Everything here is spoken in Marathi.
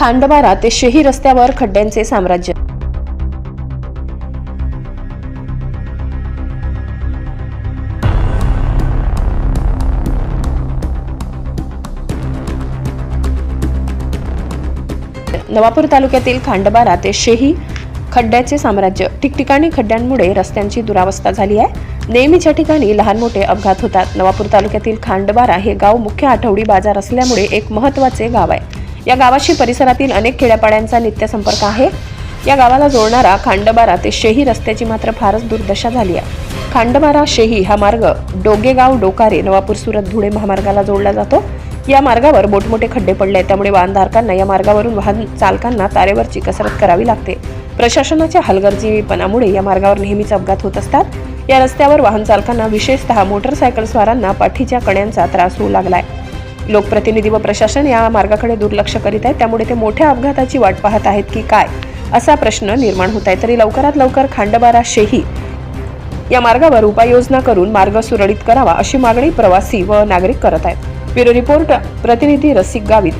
खांडबारा ते शेही रस्त्यावर खड्ड्यांचे साम्राज्य. नवापूर तालुक्यातील खांडबारा ते शेही खड्ड्याचे साम्राज्य. ठिकठिकाणी खड्ड्यांमुळे रस्त्यांची दुरावस्था झाली आहे. नेहमीच्या ठिकाणी लहान मोठे अपघात होतात. नवापूर तालुक्यातील खांडबारा हे गाव मुख्य आठवडी बाजार असल्यामुळे एक महत्त्वाचे गाव आहे. या गावाशी परिसरातील अनेक खेड्यापाड्यांचा नित्य संपर्क आहे. या गावाला जोडणारा खांडबारा ते शेही रस्त्याची मात्र फारच दुर्दशा झाली आहे. खांडबारा शेही हा मार्ग डोगेगाव डोकारे नवापूर सुरत धुळे महामार्गाला जोडला जातो. या मार्गावर मोठमोठे खड्डे पडले आहेत त्यामुळे वाहनधारकांना या मार्गावरून वाहन चालकांना तारेवरची कसरत करावी लागते. प्रशासनाच्या हलगर्जीपणामुळे या मार्गावर नेहमीच अपघात होत असतात. या रस्त्यावर वाहन चालकांना विशेषतः मोटरसायकल स्वारांना पाठीच्या कण्यांचा त्रास होऊ लागलाय. लोकप्रतिनिधी व प्रशासन या मार्गाकडे दुर्लक्ष करीत आहे त्यामुळे ते मोठ्या अपघाताची वाट पाहत आहेत की काय? असा प्रश्न निर्माण होत आहे. तरी लवकरात लवकर खांडबारा शेही या मार्गावर उपाययोजना करून मार्ग सुरळीत करावा अशी मागणी प्रवासी व नागरिक करत आहेत. ब्युरो रिपोर्ट प्रतिनिधी रसिक गावित.